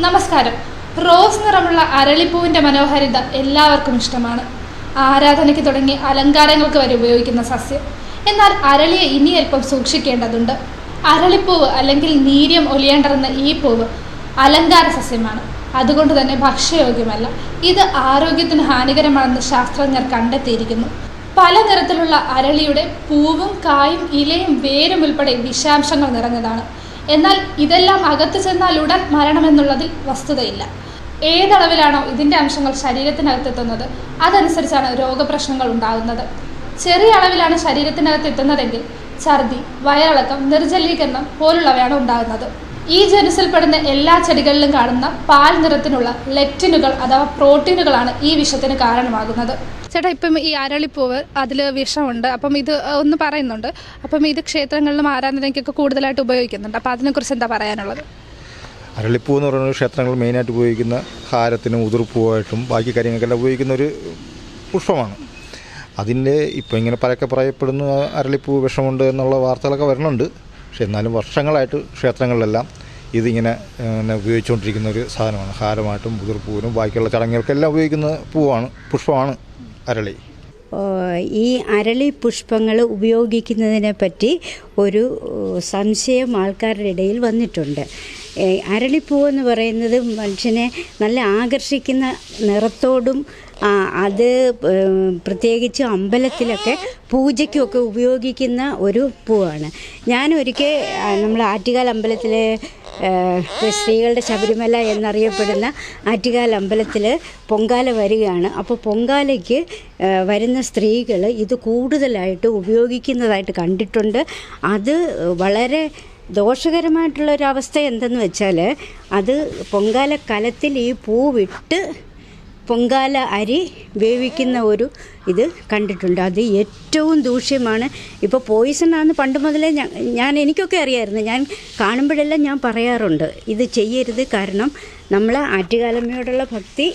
നമസ്കാരം. റോസ് നിറമുള്ള അരളിപ്പൂവിന്റെ മനോഹാരിത എല്ലാവർക്കും ഇഷ്ടമാണ്. ആരാധനയ്ക്ക് തുടങ്ങി അലങ്കാരങ്ങൾക്ക് വരെ ഉപയോഗിക്കുന്ന സസ്യം. എന്നാൽ അരളിയെ ഇനി സൂക്ഷിക്കേണ്ടതുണ്ട്. അരളിപ്പൂവ് അല്ലെങ്കിൽ നീര്യം ഒലിയേണ്ടറുന്ന ഈ പൂവ് അലങ്കാര സസ്യമാണ്. അതുകൊണ്ട് തന്നെ ഭക്ഷ്യയോഗ്യമല്ല. ഇത് ആരോഗ്യത്തിന് ഹാനികരമാണെന്ന് ശാസ്ത്രജ്ഞർ കണ്ടെത്തിയിരിക്കുന്നു. പല നിറത്തിലുള്ള അരളിയുടെ പൂവും കായും ഇലയും വേരും ഉൾപ്പെടെ വിഷാംശങ്ങൾ നിറഞ്ഞതാണ്. എന്നാൽ ഇതെല്ലാം അകത്ത് ചെന്നാൽ ഉടൻ മരണമെന്നുള്ളതിൽ വസ്തുതയില്ല. ഏതളവിലാണോ ഇതിന്റെ അംശങ്ങൾ ശരീരത്തിനകത്തെത്തുന്നത് അതനുസരിച്ചാണ് രോഗപ്രശ്നങ്ങൾ ഉണ്ടാകുന്നത്. ചെറിയ അളവിലാണ് ശരീരത്തിനകത്ത് എത്തുന്നതെങ്കിൽ ഛർദി വയറിളക്കം നിർജലീകരണം പോലുള്ളവയാണ് ഉണ്ടാകുന്നത്. ഈ ജനുസിൽപ്പെടുന്ന എല്ലാ ചെടികളിലും കാണുന്ന പാൽ നിറത്തിനുള്ള ലെക്റ്റിനുകൾ അഥവാ പ്രോട്ടീനുകളാണ് ഈ വിഷത്തിന് കാരണമാകുന്നത്. ചേട്ടാ ഇപ്പം ഈ ആരാളിപ്പൂവ് അതിൽ വിഷമുണ്ട്. അപ്പം ഇത് ഒന്ന് പറയുന്നുണ്ട്. അപ്പം ഇത് ക്ഷേത്രങ്ങളിലും ആരാധനയ്ക്കൊക്കെ കൂടുതലായിട്ട് ഉപയോഗിക്കുന്നുണ്ട്. അപ്പം അതിനെക്കുറിച്ച് എന്താ പറയാനുള്ളത്? അരളിപ്പൂ എന്ന് പറയുന്നത് ക്ഷേത്രങ്ങൾ മെയിനായിട്ട് ഉപയോഗിക്കുന്ന ഹാരത്തിനും ഉതിർപ്പൂവായിട്ടും ബാക്കി കാര്യങ്ങൾക്കെല്ലാം ഉപയോഗിക്കുന്ന ഒരു പുഷ്പമാണ്. അതിന്റെ ഇപ്പോൾ ഇങ്ങനെ പരക്കെ പറയപ്പെടുന്നു അരളിപ്പൂ വിഷമുണ്ട് എന്നുള്ള വാർത്തകളൊക്കെ വരുന്നുണ്ട്. പക്ഷെ എന്നാലും വർഷങ്ങളായിട്ട് ക്ഷേത്രങ്ങളിലെല്ലാം ഇതിങ്ങനെ ഉപയോഗിച്ചുകൊണ്ടിരിക്കുന്ന ഒരു സാധനമാണ്. ഹാരമായിട്ടും ഉതിർപ്പൂവിനും ബാക്കിയുള്ള ചടങ്ങുകൾക്കെല്ലാം ഉപയോഗിക്കുന്ന പൂവാണ് പുഷ്പമാണ്. അരളി. ഈ അരളി പുഷ്പങ്ങൾ ഉപയോഗിക്കുന്നതിനെ പറ്റി ഒരു സംശയം ആൾക്കാരുടെ ഇടയിൽ വന്നിട്ടുണ്ട്. അരളിപ്പൂ എന്ന് പറയുന്നത് മനുഷ്യനെ നല്ല ആകർഷിക്കുന്ന നിറത്തോടും അത് പ്രത്യേകിച്ച് അമ്പലത്തിലൊക്കെ പൂജയ്ക്കുമൊക്കെ ഉപയോഗിക്കുന്ന ഒരു പൂവാണ്. ഞാൻ ഒരിക്കൽ നമ്മൾ ആറ്റുകാൽ അമ്പലത്തിലെ സ്ത്രീകളുടെ ശബരിമല എന്നറിയപ്പെടുന്ന ആറ്റുകാൽ അമ്പലത്തിൽ പൊങ്കാല വരികയാണ്. അപ്പോൾ പൊങ്കാലയ്ക്ക് വരുന്ന സ്ത്രീകൾ ഇത് കൂടുതലായിട്ട് ഉപയോഗിക്കുന്നതായിട്ട് കണ്ടിട്ടുണ്ട്. അത് വളരെ ദോഷകരമായിട്ടുള്ള ദോഷകരമായിട്ടുള്ളൊരവസ്ഥ എന്തെന്ന് വെച്ചാൽ അത് പൊങ്കാല കലത്തിൽ ഈ പൂവിട്ട് പൊങ്കാല അരി വേവിക്കുന്ന ഒരു ഇത് കണ്ടിട്ടുണ്ട്. അത് ഏറ്റവും ദൂഷ്യമാണ്. ഇപ്പോൾ പോയിസൺ ആണെന്ന് പണ്ട് മുതലേ ഞാൻ ഞാൻ എനിക്കൊക്കെ അറിയായിരുന്നു. ഞാൻ കാണുമ്പോഴെല്ലാം ഞാൻ പറയാറുണ്ട്. ഇത് ചെയ്യരുത് കാരണം നമ്മൾ ആറ്റുകാലമ്മയോടുള്ള ഭക്തി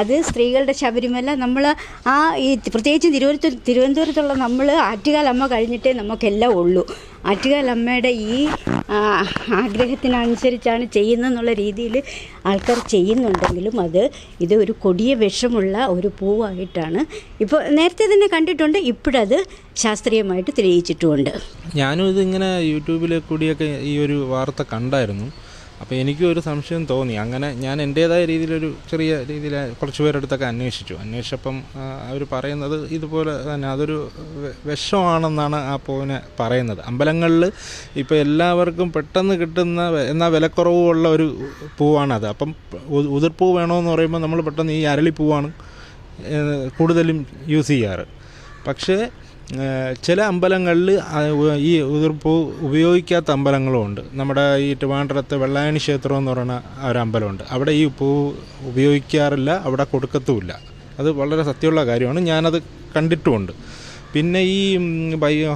അത് സ്ത്രീകളുടെ ശബരിമല നമ്മൾ ആ ഈ പ്രത്യേകിച്ച് തിരുവനന്തപുരം തിരുവനന്തപുരത്തുള്ള നമ്മൾ ആറ്റുകാലമ്മ കഴിഞ്ഞിട്ടേ നമുക്കെല്ലാം ഉള്ളൂ. ആറ്റുകാലമ്മയുടെ ഈ ആഗ്രഹത്തിനനുസരിച്ചാണ് ചെയ്യുന്നതെന്നുള്ള രീതിയിൽ ആൾക്കാർ ചെയ്യുന്നുണ്ടെങ്കിലും അത് ഇത് ഒരു കൊടിയ വിഷമുള്ള ഒരു പൂവായിട്ടാണ്. ഇപ്പോൾ നേരത്തെ തന്നെ കണ്ടിട്ടുണ്ട് ഇപ്പോഴത് ശാസ്ത്രീയമായിട്ട് തെളിയിച്ചിട്ടുമുണ്ട്. ഞാനും ഇതിങ്ങനെ യൂട്യൂബിൽ കൂടിയൊക്കെ ഈ ഒരു വാർത്ത കണ്ടായിരുന്നു. അപ്പോൾ എനിക്കും ഒരു സംശയം തോന്നി. അങ്ങനെ ഞാൻ എന്റേതായ രീതിയിലൊരു ചെറിയ രീതിയിൽ കുറച്ച് പേരെടുത്തൊക്കെ അന്വേഷിച്ചു. അന്വേഷിച്ചപ്പം അവർ പറയുന്നത് ഇതുപോലെ തന്നെ അതൊരു വിഷമാണെന്നാണ് ആ പൂവിനെ പറയുന്നത്. അമ്പലങ്ങളിൽ ഇപ്പോൾ എല്ലാവർക്കും പെട്ടെന്ന് കിട്ടുന്ന എന്നാൽ വിലക്കുറവുള്ള ഒരു പൂവാണത്. അപ്പം ഉതിർപ്പൂ വേണമെന്ന് പറയുമ്പോൾ നമ്മൾ പെട്ടെന്ന് ഈ അരളിപ്പൂവാണ് കൂടുതലും യൂസ് ചെയ്യാറ്. പക്ഷേ ചില അമ്പലങ്ങളിൽ ഈ ഉതിർപ്പൂ ഉപയോഗിക്കാത്ത അമ്പലങ്ങളും ഉണ്ട് നമ്മുടെ ഈ ട്രിവാൻഡ്രത്ത് വെള്ളായണി ക്ഷേത്രം എന്ന് പറയുന്ന ഒരു അമ്പലമുണ്ട്. അവിടെ ഈ പൂ ഉപയോഗിക്കാറില്ല അവിടെ കൊടുക്കത്തുമില്ല. അത് വളരെ സത്യമുള്ള കാര്യമാണ്. ഞാനത് കണ്ടിട്ടുമുണ്ട്. പിന്നെ ഈ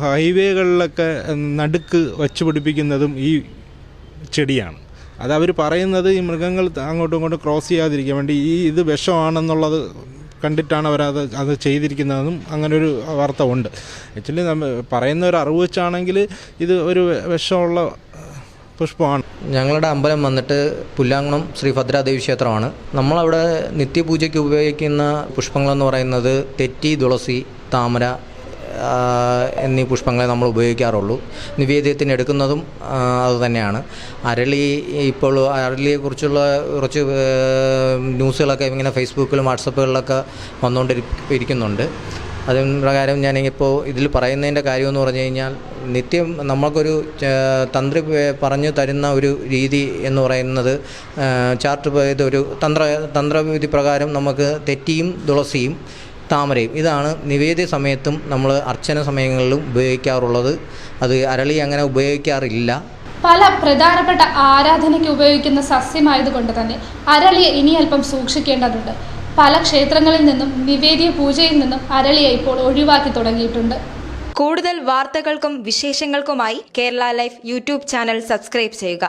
ഹൈവേകളിലൊക്കെ നടുക്ക് വച്ച് പിടിപ്പിക്കുന്നതും ഈ ചെടിയാണ്. അത് അവർ പറയുന്നത് ഈ മൃഗങ്ങൾ അങ്ങോട്ടും ഇങ്ങോട്ടും ക്രോസ് ചെയ്യാതിരിക്കാൻ വേണ്ടി ഈ ഇത് വിഷമാണെന്നുള്ളത് കണ്ടിട്ടാണ് അവരത് അത് ചെയ്തിരിക്കുന്നതെന്നും അങ്ങനെ ഒരു വാർത്ത ഉണ്ട്. ആക്ച്വലി നമ്മൾ പറയുന്ന ഒരു അറിവ് വെച്ചാണെങ്കിൽ ഇത് ഒരു വിഷമുള്ള പുഷ്പമാണ്. ഞങ്ങളുടെ അമ്പലം വന്നിട്ട് പുല്ലാങ്കുളം ശ്രീ ഭദ്രാദേവി ക്ഷേത്രമാണ്. നമ്മളവിടെ നിത്യപൂജയ്ക്ക് ഉപയോഗിക്കുന്ന പുഷ്പങ്ങളെന്ന് പറയുന്നത് തെറ്റി തുളസി താമര എന്നീ പുഷ്പങ്ങളെ നമ്മൾ ഉപയോഗിക്കാറുള്ളൂ. നിവേദ്യത്തിന് എടുക്കുന്നതും അതുതന്നെയാണ് അരളി ഇപ്പോൾ അരളിയെക്കുറിച്ചുള്ള കുറച്ച് ന്യൂസുകളൊക്കെ ഇങ്ങനെ ഫേസ്ബുക്കിലും വാട്സപ്പുകളിലൊക്കെ വന്നുകൊണ്ടിരിക്കുന്നുണ്ട്. അതിന് പ്രകാരം ഞാനിപ്പോൾ ഇതിൽ പറയുന്നതിന്റെ കാര്യമെന്ന് പറഞ്ഞു കഴിഞ്ഞാൽ നിത്യം നമ്മൾക്കൊരു തന്ത്രി പറഞ്ഞു തരുന്ന ഒരു രീതി എന്ന് പറയുന്നത് ചാർട്ട് ഇതൊരു തന്ത്ര തന്ത്രവിധി പ്രകാരം നമുക്ക് തെറ്റിയും തുളസിയും താമരയും. ഇതാണ് നിവേദ്യ സമയത്തും നമ്മൾ അർച്ചന സമയങ്ങളിലും ഉപയോഗിക്കാറുള്ളത്. അത് അരളി അങ്ങനെ ഉപയോഗിക്കാറില്ല. പല പ്രധാനപ്പെട്ട ആരാധനയ്ക്ക് ഉപയോഗിക്കുന്ന സസ്യമായതുകൊണ്ട് തന്നെ അരളിയെ ഇനി അല്പം സൂക്ഷിക്കേണ്ടതുണ്ട്. പല ക്ഷേത്രങ്ങളിൽ നിന്നും നിവേദ്യ പൂജയിൽ നിന്നും അരളിയെ ഇപ്പോൾ ഒഴിവാക്കി തുടങ്ങിയിട്ടുണ്ട്. കൂടുതൽ വാർത്തകൾക്കും വിശേഷങ്ങൾക്കുമായി Kerala life YouTube channel subscribe ചെയ്യുക.